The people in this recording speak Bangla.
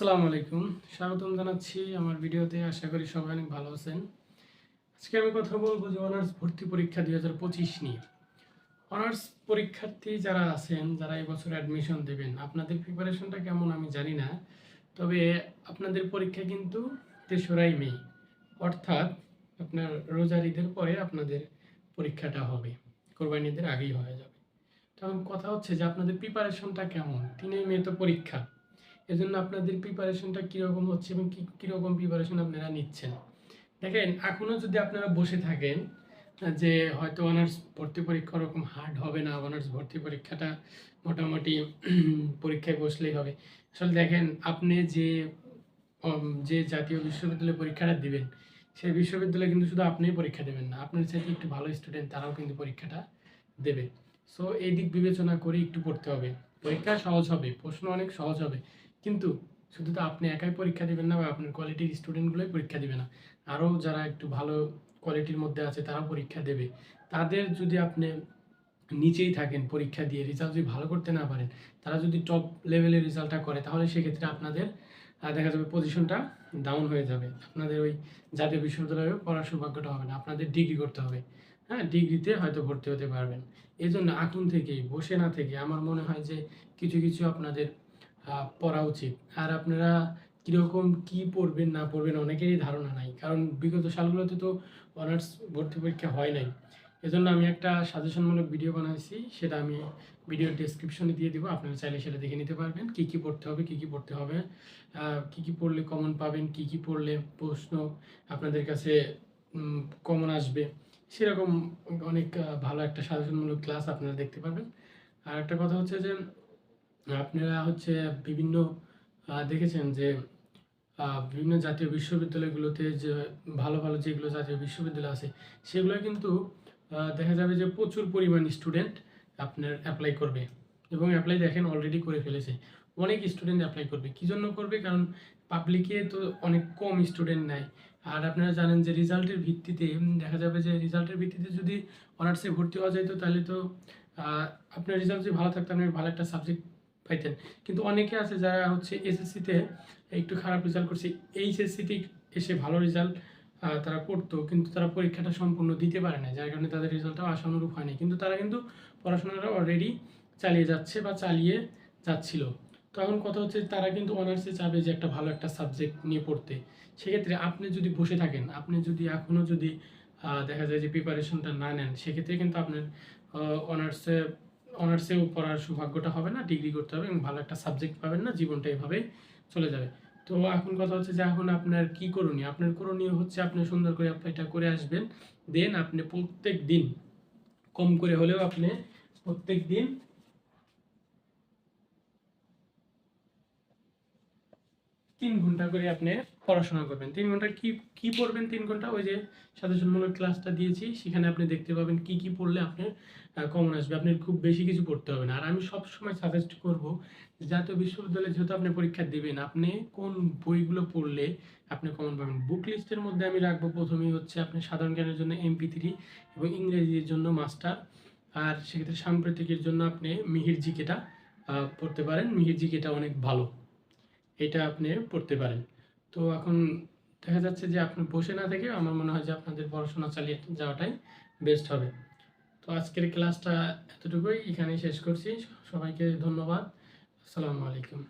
আসসালামু আলাইকুম। স্বাগতম জানাচ্ছি আমার ভিডিওতে। আশা করি সবাই অনেক ভালো আছেন। আজকে আমি কথা বলব যে অনার্স ভর্তি পরীক্ষা দুই হাজার পঁচিশ নিয়ে। অনার্স পরীক্ষার্থী যারা আছেন, যারা এবছর অ্যাডমিশন দেবেন, আপনাদের প্রিপারেশনটা কেমন আমি জানি না। তবে আপনাদের পরীক্ষা কিন্তু তেসরাই মে, অর্থাৎ আপনার রোজার ঈদের পরে আপনাদের পরীক্ষাটা হবে। কোরবানি ঈদের আগেই হয়ে যাবে। তখন কথা হচ্ছে যে আপনাদের প্রিপারেশনটা কেমন? তিনই মে তো পরীক্ষা। এজন্য আপনাদের প্রিপারেশনটা কীরকম হচ্ছে এবং কী, কীরকম প্রিপারেশন আপনারা নিচ্ছেন? দেখেন এখনও যদি আপনারা বসে থাকেন, যে হয়তো অনার্স ভর্তি পরীক্ষা ওরকম হার্ড হবে না অনার্স ভর্তি পরীক্ষাটা মোটামুটি পরীক্ষায় বসলেই হবে। আসলে দেখেন, আপনি যে যে জাতীয় বিশ্ববিদ্যালয়ে পরীক্ষাটা দিবেন, সেই বিশ্ববিদ্যালয়ে কিন্তু শুধু আপনিই পরীক্ষা দেবেন না, আপনার চাইতে একটু ভালো স্টুডেন্ট তারাও কিন্তু পরীক্ষাটা দেবে। সো এই দিক বিবেচনা করে একটু পড়তে হবে। পরীক্ষা সহজ হবে, প্রশ্ন অনেক সহজ হবে। কিন্তু শুধু তো আপনি একাই পরীক্ষা দেবেন না বা আপনার কোয়ালিটির স্টুডেন্টগুলোই পরীক্ষা দিবে না। আরও যারা একটু ভালো কোয়ালিটির মধ্যে আছে তারা পরীক্ষা দেবে। তাদের যদি আপনি নিচেই থাকেন পরীক্ষা দিয়ে রেজাল্ট যদি ভালো করতে না পারেন, তারা যদি টপ লেভেলের রেজাল্টটা করে, তাহলে সেক্ষেত্রে আপনাদের দেখা যাবে পজিশনটা ডাউন হয়ে যাবে। আপনাদের ওই জাতীয় বিশ্ববিদ্যালয়ে পড়ার সৌভাগ্যটা হবে না। আপনাদের ডিগ্রি করতে হবে। হ্যাঁ ডিগ্রিতে হয়তো ভর্তি হতে পারবেন। এই জন্য এখন থেকেই বসে না থেকে আমার মনে হয় যে কিছু কিছু আপনাদের পড়া উচিত। আর আপনারা কীরকম কি পড়বেন, না পড়বেন অনেকেরই ধারণা নাই। কারণ বিগত সালগুলোতে তো অনার্স ভর্তি পরীক্ষা হয় নাই। এজন্য আমি একটা সাজেশনমূলক ভিডিও বানাইছি। সেটা আমি ভিডিওর ডেসক্রিপশনে দিয়ে দিব। আপনারা চাইলে সেটা দেখে নিতে পারবেন। কি কি পড়তে হবে, কি কি পড়তে হবে? কি কি পড়লে কমন পাবেন? কি কি পড়লে প্রশ্ন আপনাদের কাছে কমন আসবে? সেরকম অনেক ভালো একটা সাজেশনমূলক ক্লাস আপনারা দেখতে পারবেন। আর একটা কথা হচ্ছে যে আপনারা হচ্ছে বিভিন্ন দেখেছেন যে বিভিন্ন জাতীয় বিশ্ববিদ্যালয়গুলোতে যে ভালো ভালো যেগুলো জাতীয় বিশ্ববিদ্যালয় আছে, সেগুলো কিন্তু দেখা যাবে যে প্রচুর পরিমাণ স্টুডেন্ট আপনার অ্যাপ্লাই করবে। এবং অ্যাপ্লাই দেখেন অলরেডি করে ফেলেছে। অনেক স্টুডেন্ট অ্যাপ্লাই করবে। কী জন্য করবে? কারণ পাবলিকে তো অনেক কম স্টুডেন্ট নেয় আর আপনারা জানেন যে রেজাল্টের ভিত্তিতে দেখা যাবে যে রেজাল্টের ভিত্তিতে যদি অনার্সে ভর্তি হওয়া যায়, তো তাহলে তো আপনার রেজাল্ট যদি ভালো থাকতো আপনি ভালো একটা সাবজেক্ট পাইতেন। কিন্তু অনেকে আছে যারা হচ্ছে এসএসসিতে একটু খারাপ রেজাল্ট করছে। এইচএসসিতে এসে ভালো রেজাল্ট তারা করতো, কিন্তু তারা পরীক্ষাটা সম্পূর্ণ দিতে পারে না যার কারণে তাদের রেজাল্টটাও আশানুরূপ হয়নি। কিন্তু তারা কিন্তু পড়াশোনাটা অলরেডি চালিয়ে যাচ্ছে বা চালিয়ে যাচ্ছিল। তো এখন কথা হচ্ছে তারা কিন্তু অনার্সে চাবে যে একটা ভালো একটা সাবজেক্ট নিয়ে পড়তে। সেক্ষেত্রে আপনি যদি বসে থাকেন, আপনি যদি এখনও যদি দেখা যায় যে প্রিপারেশনটা না নেন, সেক্ষেত্রে কিন্তু আপনার অনার্সে অনার্সেও পড়ার সৌভাগ্যটা হবে না ডিগ্রি করতে হবে এবং ভালো একটা সাবজেক্ট পাবেন না, জীবনটা এভাবে চলে যাবে। তো এখন কথা হচ্ছে যে এখন আপনার কি করণীয়? আপনার করণীয় হচ্ছে আপনি সুন্দর করে অ্যাপ্লাইটা করে আসবেন দেন আপনি প্রত্যেক দিন কম করে হলেও আপনি প্রত্যেক দিন তিন ঘণ্টা করে আপনি পড়াশোনা করবেন। তিন ঘণ্টা কি কি পড়বেন তিন ঘণ্টা? ওই যে সাজেশনমূলক ক্লাসটা দিয়েছি, সেখানে আপনি দেখতে পাবেন কি কি পড়লে আপনার কমন আসবে। আপনার খুব বেশি কিছু পড়তে হবে না। আর আমি সব সময় সাজেস্ট করব জাতীয় বিশ্ববিদ্যালয়ে যেহেতু আপনি পরীক্ষা দেবেন, আপনি কোন বইগুলো পড়লে আপনি কমন পাবেন? বুক লিস্টের মধ্যে আমি রাখব প্রথমেই হচ্ছে আপনি সাধারণ জ্ঞানের জন্য এমপি থ্রি এবং ইংরেজির জন্য মাস্টার আর সেক্ষেত্রে সাম্প্রতিকের জন্য আপনি মিহির জিকেটা পড়তে পারেন। মিহির জিকেটা অনেক ভালো। এটা আপনি পড়তে পারেন। তো এখন দেখা যাচ্ছে যে আপনি বসে না থেকে আমার মনে হয় যে আপনাদের পড়াশোনা চালিয়ে যাওয়াটাই বেস্ট হবে। তো আজকের ক্লাসটা এতটুকুই, এখানেই শেষ করছি। সবাইকে ধন্যবাদ। আসসালামু আলাইকুম।